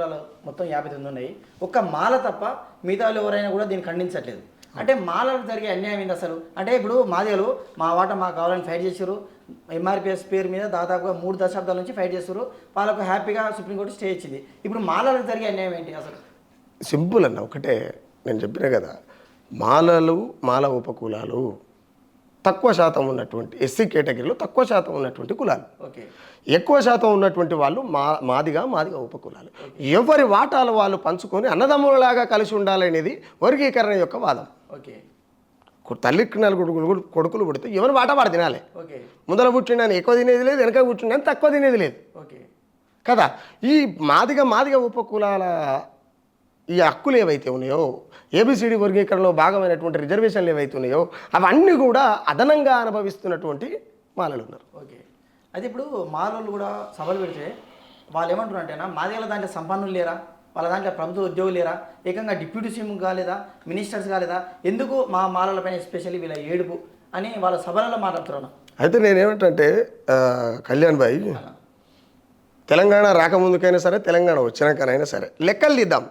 కులాలు మొత్తం యాభై తొమ్మిది ఉన్నాయి. ఒక్క మాల తప్ప మిగతా వాళ్ళు ఎవరైనా కూడా దీన్ని ఖండించట్లేదు. అంటే మాలకు జరిగే అన్యాయం ఏంది అసలు? అంటే ఇప్పుడు మాదేలు మా వాట మాకు కావాలని ఫైట్ చేశారు. ఎంఆర్పిఎస్ పేరు మీద దాదాపుగా మూడు దశాబ్దాల నుంచి ఫైట్ చేస్తారు వాళ్ళకు హ్యాపీగా సుప్రీంకోర్టు స్టే ఇచ్చింది. ఇప్పుడు మాలలకు జరిగే అన్యాయం ఏంటి అసలు? సింపుల్ అన్న ఒకటే నేను చెప్పిన కదా. మాలలు మాల ఉపకులాలు. తక్కువ శాతం ఉన్నటువంటి ఎస్సీ కేటగిరీలో తక్కువ శాతం ఉన్నటువంటి కులాలు. ఓకే. ఎక్కువ శాతం ఉన్నటువంటి వాళ్ళు మా మాదిగా మాదిగా ఉపకులాలు. ఎవరి వాటాలు వాళ్ళు పంచుకొని అన్నదమ్ములలాగా కలిసి ఉండాలనేది వర్గీకరణ యొక్క వాదం. తల్లికి నలుగురు కొడుకులు- పుడితే ఎవరి వాట వాడు తినాలి. ముందర పుట్టిండని ఎక్కువ తినేది లేదు వెనక పుట్టిండని తక్కువ తినేది లేదు. ఓకే. కదా? ఈ మాదిగ మాదిగ ఉపకులాల ఈ హక్కులు ఏవైతే ఉన్నాయో ఏబిసిడి వర్గీకరణలో భాగమైనటువంటి రిజర్వేషన్లు ఏవైతే ఉన్నాయో అవన్నీ కూడా అదనంగా అనుభవిస్తున్నటువంటి మాలలు ఉన్నారు. ఓకే. అయితే ఇప్పుడు మాలోళ్ళు కూడా సభలు పెడితే వాళ్ళు ఏమంటారు అంటేనా మాదిగల దాంట్లో సంపన్నులు లేరా? వాళ్ళ దాంట్లో ప్రభుత్వ ఉద్యోగులు లేరా? ఏకంగా డిప్యూటీ సీఎం కాలేదా? మినిస్టర్స్ కాలేదా? ఎందుకు మా మాలలపైన ఎస్పెషల్లీ వీళ్ళ ఏడుపు అని వాళ్ళ సభలలో మాట్లాడుతున్నారు అయితే నేనేమంటే కళ్యాణ్ బాయ్ తెలంగాణ రాకముందుకైనా సరే తెలంగాణ వచ్చినాకనైనా సరే లెక్కలు తీద్దాం.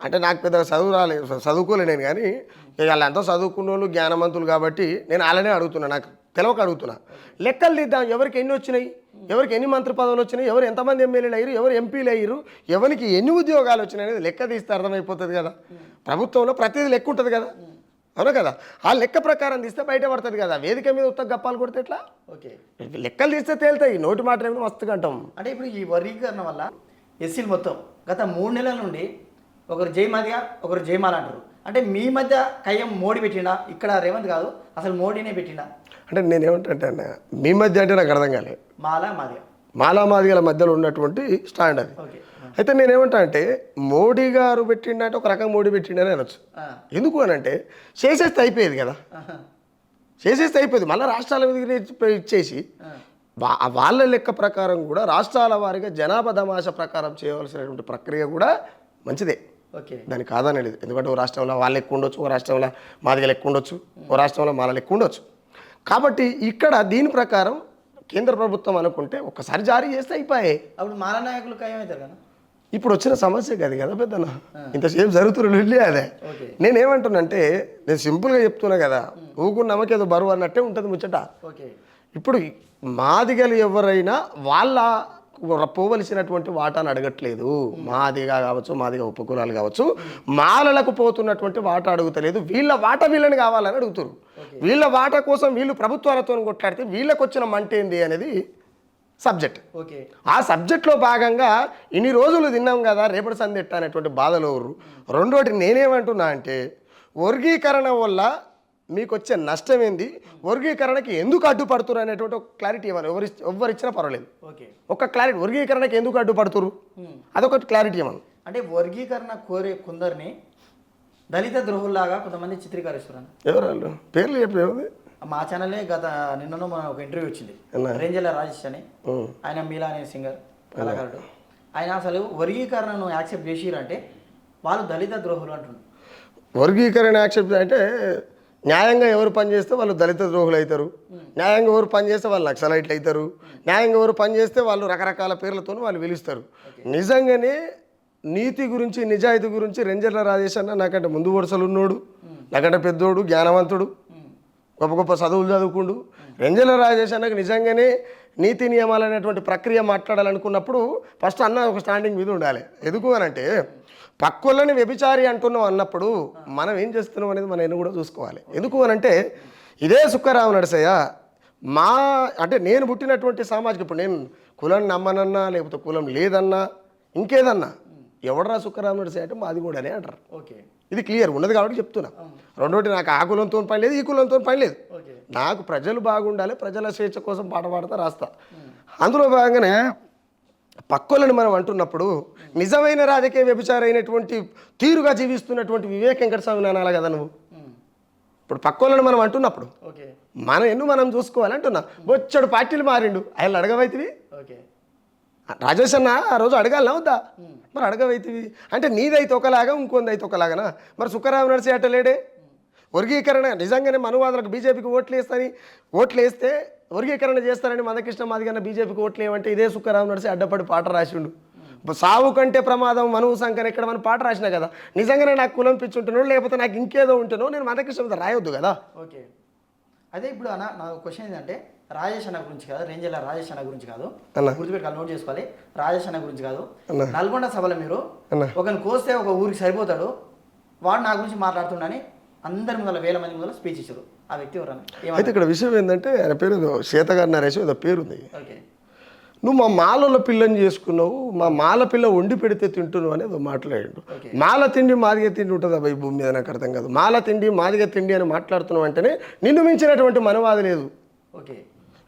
అంటే నాకు పెద్ద చదువు రాలేదు చదువుకోలే నేను కానీ ఇక వాళ్ళంతా చదువుకున్న వాళ్ళు జ్ఞానవంతులు కాబట్టి నేను అలానే అడుగుతున్నా నాకు తెలవక అడుగుతున్నా. లెక్కలు తీద్దాం ఎవరికి ఎన్ని వచ్చినాయి? ఎవరికి ఎన్ని మంత్రి పదవులు వచ్చినాయి? ఎవరు ఎంతమంది ఎమ్మెల్యేలు అయ్యారు? ఎవరు ఎంపీలు అయ్యారు? ఎవరికి ఎన్ని ఉద్యోగాలు వచ్చినాయి అనేది లెక్క తీస్తే అర్థమైపోతుంది కదా. ప్రభుత్వంలో ప్రతిదీ లెక్క ఉంటుంది కదా. అవునా కదా? ఆ లెక్క ప్రకారం తీస్తే బయట పడుతుంది కదా. వేదిక మీద ఉత్త గప్పాలు కొడితే ఎట్లా? ఓకే. లెక్కలు తీస్తే తేలుతాయి. నోటి మాట ఏమో మస్తుగా అంటాం అంటే ఇప్పుడు ఈ వర్గీకరణ వల్ల ఎస్సీలు మొత్తం గత మూడు నెలల నుండి ఒకరు జై మాదిగా ఒకరు జయమాల అంటారు. అంటే మీ మధ్య కయ్యం మోడీ పెట్టిండా? ఇక్కడ రేవంత్ కాదు అసలు మోడీనే పెట్టిండా? అంటే నేనేమంటే అన్న మీ మధ్య అంటే నాకు అర్థం కాలేదు. మాల మాదిగా. మాలామాదిగల మధ్యలో ఉన్నటువంటి స్టాండ్ అది. అయితే నేనేమంటా అంటే మోడీ గారు పెట్టిండంటే ఒక రకం మోడీ పెట్టిండని అనొచ్చు. ఎందుకు అని అంటే చేసేస్తే అయిపోయేది కదా. చేసేస్తే అయిపోయింది. మళ్ళీ రాష్ట్రాల మీద ఇచ్చేసి వాళ్ళ లెక్క ప్రకారం కూడా రాష్ట్రాల వారిగా జనాభా తమాషా ప్రకారం చేయవలసినటువంటి ప్రక్రియ కూడా మంచిదే. ఓకే. దానికి కాదని లేదు. ఎందుకంటే ఓ రాష్ట్రంలో వాళ్ళు ఎక్కువ ఉండొచ్చు ఓ రాష్ట్రంలో మాదిగలు ఎక్కువ ఉండొచ్చు ఓ రాష్ట్రంలో మాలలు ఎక్కువ ఉండొచ్చు. కాబట్టి ఇక్కడ దీని ప్రకారం కేంద్ర ప్రభుత్వం అనుకుంటే ఒక్కసారి జారీ చేస్తే అయిపోయాయి అప్పుడు మాల నాయకులు ఖాయం అవుతారు కదా? ఇప్పుడు వచ్చిన సమస్య కాదు కదా పెద్దన ఇంతసేపు జరుగుతున్న లొల్లి అదే. నేనేమంటున్నానంటే నేను సింపుల్గా చెప్తున్నా కదా ఊకున్న నమ్మకేదో బరువు అన్నట్టే ఉంటుంది ముచ్చట. ఓకే. ఇప్పుడు మాదిగలు ఎవరైనా వాళ్ళ పోవలసినటువంటి వాటాను అడగట్లేదు. మాదిగా కావచ్చు మాదిగా ఉపకులాలు కావచ్చు మాలలకు పోతున్నటువంటి వాటా అడుగుతలేదు. వీళ్ళ వాట వీళ్ళని కావాలని అడుగుతారు వీళ్ళ వాటా కోసం వీళ్ళు ప్రభుత్వాలతో కొట్లాడితే వీళ్ళకి వచ్చిన మంట ఏంది అనేది సబ్జెక్ట్. ఓకే. ఆ సబ్జెక్ట్లో భాగంగా ఇన్ని రోజులు తిన్నాం కదా రేపటి సందెట్ట అనేటువంటి బాధలో ఉర్రు. రెండోటి నేనేమంటున్నా అంటే వర్గీకరణ వల్ల మీకు వచ్చే నష్టం ఏంది వర్గీకరణకి ఎందుకు అడ్డుపడుతున్నారు అనేటువంటి ఒక క్లారిటీ ఇవ్వాలి ఎవరి ఎవరిచ్చినా పర్వాలేదు. ఓకే. ఒక క్లారిటీ వర్గీకరణకి ఎందుకు అడ్డుపడుతురు అదొకటి క్లారిటీ ఇవ్వను అంటే వర్గీకరణ కోరే కొందరిని దళిత ద్రోహుల్లాగా కొంతమంది చిత్రీకరిస్తున్నారు. ఎవరు వాళ్ళు? పేర్లు చెప్పేది మా ఛానలే గత నిన్ననో మన ఒక ఇంటర్వ్యూ వచ్చింది? రేంజల రాజేష్ అని. ఆయన మీలా అనే సింగర్ కళాకారుడు. ఆయన అసలు వర్గీకరణను యాక్సెప్ట్ చేసిరంటే వాళ్ళు దళిత ద్రోహులు అంటున్నారు. వర్గీకరణ యాక్సెప్ట్ అంటే న్యాయంగా ఎవరు పని చేస్తే వాళ్ళు దళిత ద్రోహులు అవుతారు. న్యాయంగా ఎవరు పని చేస్తే వాళ్ళు నక్సలైట్లు అవుతారు. న్యాయంగా ఎవరు పని చేస్తే వాళ్ళు రకరకాల పేర్లతో వాళ్ళు పిలుస్తారు. నిజంగానే నీతి గురించి నిజాయితీ గురించి రెంజర్ల రాజేష్ అన్న నాకంటే ముందు వరుసలు ఉన్నాడు నాకంటే పెద్దోడు జ్ఞానవంతుడు గొప్ప గొప్ప చదువులు చదువుకుండు. రెంజల రాజేష్ అన్నకు నిజంగానే నీతి నియమాలు అనేటువంటి ప్రక్రియ మాట్లాడాలనుకున్నప్పుడు ఫస్ట్ అన్న ఒక స్టాండింగ్ మీద ఉండాలి. ఎందుకు అని అంటే పక్కోళ్ళని వ్యభిచారి అంటున్నాం అన్నప్పుడు మనం ఏం చేస్తున్నాం అనేది మనం కూడా చూసుకోవాలి. ఎందుకు అని అంటే ఇదే సుక్కరావు నరసయ్య మా అంటే నేను పుట్టినటువంటి సామాజిక ఇప్పుడు నేను కులం నమ్మనన్నా లేకపోతే కులం లేదన్నా ఇంకేదన్నా ఎవడరా సుక్కరావు నరసయ్య అంటే మాది కూడా అనే అంటారు. ఓకే. ఇది క్లియర్ ఉన్నది కాబట్టి చెప్తున్నా. రెండోటి నాకు ఆ కులంతో పని లేదు ఈ కులంతో పని లేదు. నాకు ప్రజలు బాగుండాలి ప్రజల స్వేచ్ఛ కోసం పాట పాడతా రాస్తా. అందులో భాగంగానే పక్కోళ్ళని మనం అంటున్నప్పుడు నిజమైన రాజకీయ వ్యభిచారైనటువంటి తీరుగా జీవిస్తున్నటువంటి వివేక్ వెంకటస్వామి అనాలి కదా నువ్వు? ఇప్పుడు పక్కోళ్ళని మనం అంటున్నప్పుడు ఓకే. మనం ఎన్ను మనం చూసుకోవాలి అంటున్నా? బొచ్చడు పార్టీలు మారిండు. ఆయన అడగవైతివి? ఓకే. రాజేష్ అన్న ఆ రోజు అడగాలనా వద్దా? మరి అడగవైతివి. అంటే నీదైతే ఒకలాగా ఇంకొంది అయితే ఒకలాగనా? మరి సుఖరావు నడిచి అట్టలేడే వర్గీకరణ నిజంగానే మనువాదులకు బీజేపీకి ఓట్లు వేస్తాని ఓట్లు వేస్తే వర్గీకరణ చేస్తారని మందకృష్ణ మాదిగన్న బీజేపీకి ఓట్లు ఏమంటే ఇదే సుఖరావు నడిచి అడ్డపడి పాట రాసిండు. సావు కంటే ప్రమాదం మనువు సంకన ఇక్కడ మన పాట రాసిన కదా. నిజంగానే నాకు కులం పిచ్చి ఉంటున్నాను లేకపోతే నాకు ఇంకేదో ఉంటున్నాను నేను మతకృష్ణ మీద రాయొద్దు కదా. ఓకే. అదే ఇప్పుడు అన్న నా క్వశ్చన్ ఏంటంటే రాజేష్ అన్న గురించి కాదు రేంజర్ల రాజేష్ అన్న గురించి కాదు. గుర్తుపెట్టుకోవాలి నోట్ చేసుకోవాలి. రాజేష్ అన్న గురించి కాదు. నల్గొండ సభలో మీరు. ఒకరిని కోస్తే ఒక ఊరికి సరిపోతాడు. వాడు నా గురించి మాట్లాడుతుండని అందరి ముందర వేల మంది ముందర స్పీచ్ ఇచ్చారు. ఆ వ్యక్తి ఎవరన్నా అయితే ఇక్కడ విషయం ఏంటంటే ఆయన పేరు ఏదో సీతగారి నరేష్ ఏదో పేరు ఉంది ఓకే. నువ్వు మా మాలలో పిల్లని చేసుకున్నావు మా మాల పిల్ల వండి పెడితే తింటున్నావు అనేది మాట్లాడాడు. మాల తిండి మాదిగ తిండి ఉంటుంది అబ్బాయి భూమి మీద? నాకు అర్థం కాదు. మాల తిండి మాదిగ తిండి అని మాట్లాడుతున్నావు అంటేనే నిన్ను మించినటువంటి మనవాది లేదు. ఓకే.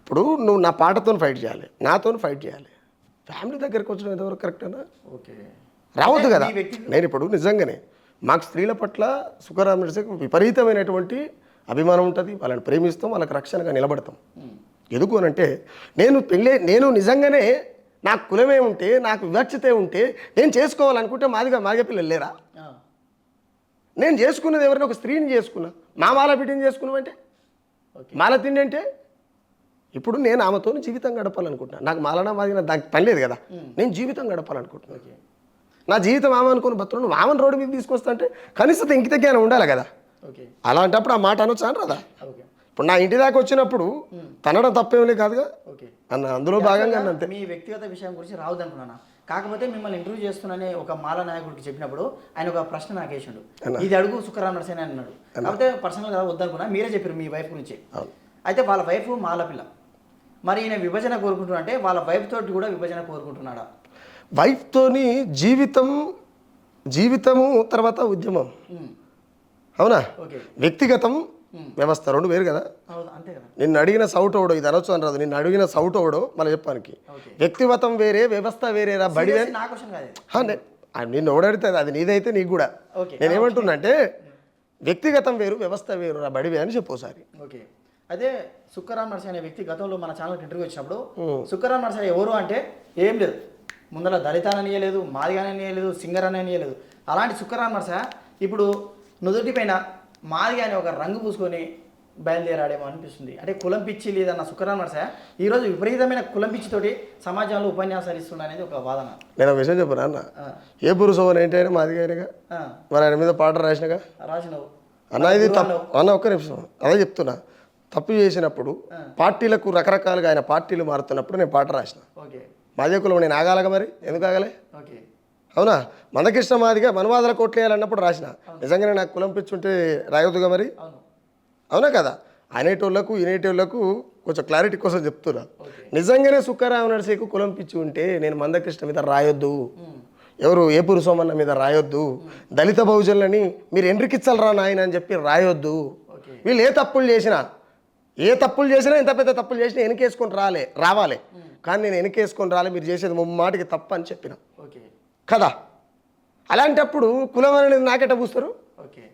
ఇప్పుడు నువ్వు నా పాటతో ఫైట్ చేయాలి నాతో ఫైట్ చేయాలి. ఫ్యామిలీ దగ్గరికి వచ్చిన ఎంతవరకు కరెక్టేనా? ఓకే. రావద్దు కదా. నేను ఇప్పుడు నిజంగానే మాకు స్త్రీల పట్ల సుఖరామేశ్వరికి విపరీతమైనటువంటి అభిమానం ఉంటుంది. వాళ్ళని ప్రేమిస్తాం వాళ్ళకి రక్షణగా నిలబడతాం. ఉమ్. ఎందుకు అని అంటే నేను పెళ్ళి నేను నిజంగానే నాకు కులమే ఉంటే నాకు వివక్షతే ఉంటే నేను చేసుకోవాలనుకుంటే మాదిగా మాదిగ పిల్లలు లేరా. నేను చేసుకున్నది ఎవరైనా? ఒక స్త్రీని చేసుకున్నా. మా మాల బిడ్డని చేసుకున్నామంటే? మాల తిండి అంటే ఇప్పుడు నేను ఆమెతో జీవితం గడపాలనుకుంటున్నాను నాకు మాలనా మాదిగా నాకు పని లేదు కదా. నేను జీవితం గడపాలనుకుంటున్నాను నా జీవితం ఆమె అనుకుని ఆమెను రోడ్డు మీద తీసుకొస్తా అంటే కనీసం ఇంకిత జ్ఞానం ఉండాలి కదా. అలాంటప్పుడు ఆ మాట అనొచ్చు అనరాదా? ఓకే. ఇప్పుడు నా ఇంటి దాకా వచ్చినప్పుడు తనడం తప్పేమీ కాదుగా? ఓకే. అన్న అందులో భాగంగా అంతే. మీ వ్యక్తిగత విషయం గురించి రావద్దనుకున్నాను కాకపోతే మిమ్మల్ని ఇంటర్వ్యూ చేస్తున్నానే ఒక మాల నాయకుడికి చెప్పినప్పుడు ఆయన ఒక ప్రశ్న నాకు వేసిండు ఇది అడుగు సుఖరామ్ నరసేన అని అన్నాడు. కాకపోతే పర్సనల్గా వద్దనుకున్నా మీరే చెప్పారు మీ వైఫ్ గురించి. అయితే వాళ్ళ వైఫ్ మాల పిల్ల. మరి ఈయన విభజన కోరుకుంటున్నా అంటే వాళ్ళ వైఫ్ తోటి కూడా విభజన కోరుకుంటున్నాడా? వైఫ్తోని జీవితం జీవితము తర్వాత ఉద్యమం. ఉమ్. అవునా? వ్యక్తిగతం వ్యవస్థ రెండు వేరు కదా? నిన్ను అడిగిన సౌటోడో ఇది అనొచ్చు అని రాదు నిన్ను అడిగిన సౌటోడో మళ్ళీ చెప్పానికి. వ్యక్తిగతం వేరే వ్యవస్థ వేరేరా బడి. హా, నే- ఆ, నిన్ను ఓడడితే అది నీదైతే నీకు కూడా. ఓకే నేను ఏమంటున్నా అంటే వ్యక్తిగతం వేరు వ్యవస్థ వేరు రా బడివే అని చెప్పు ఒకసారి. ఓకే అదే సుక్కరామ్ నర్సే అనే వ్యక్తి గతంలో మన ఛానల్కి ఇంటర్వ్యూ వచ్చినప్పుడు సుక్కరామ్ నర్సే ఎవరు అంటే ఏం లేదు. ముందర దళితాననియలేదు మాదిగాననియలేదు సింగర్ అని అనియలేదు. అలాంటి నర్స ఇప్పుడు నుదుటి పైన మాదిగా అని ఒక రంగు పూసుకొని బయలుదేరాడేమో అనిపిస్తుంది. అంటే కులం పిచ్చి లేదన్న సుక్కరామ్ నర్స ఈరోజు విపరీతమైన కులం పిచ్చితోటి సమాజంలో ఉపన్యాసాలు ఇస్తుండ అనేది ఒక వాదన. నేను ఒక విషయం చెప్పను అన్న? ఏ పురుషోని ఏంటైనా మాదిగా అయినగా ఆ, మరి ఆయన మీద పాట రాసినగా? రాసినవు. అన్న ఇది తప్పు. అన్న ఒక్క నిమిషం. అదే చెప్తున్నా. తప్పు చేసినప్పుడు పార్టీలకు రకరకాలుగా ఆయన పార్టీలు మారుతున్నప్పుడు నేను పాట రాసిన. ఓకే. మాదే కులం నేను ఆగాలగా మరి? ఎందుకు ఆగలే? అవునా? మందకృష్ణ మాదిగా మనవాదల కోట్లేయాలన్నప్పుడు రాసిన. నిజంగానే నాకు కులం పిచ్చుంటే రాయొద్దుగా మరి? అవును. కదా? అనేటోళ్ళకు ఇనేటోళ్ళకు కొంచెం క్లారిటీ కోసం చెప్తున్నా. నిజంగానే సుఖరామ నరసేకు కులం పిచ్చి ఉంటే నేను మందకృష్ణ మీద రాయొద్దు. ఎవరు ఏ పురుషోమన్న మీద రాయొద్దు. దళిత బహుజనులని మీరు ఎండ్రికిచ్చలరా నాయన అని చెప్పి రాయొద్దు. వీళ్ళు ఏ తప్పులు చేసినా ఏ తప్పులు చేసినా ఎంత పెద్ద తప్పులు చేసినా వెనకేసుకొని రాలే రావాలి. కానీ నేను వెనకేసుకొని రాలే మీరు చేసేది ముమ్మాటికి తప్పు అని చెప్పిన. ఓకే. కదా? అలాంటప్పుడు కులం అనేది నాకెట పూస్తారు ఓకే.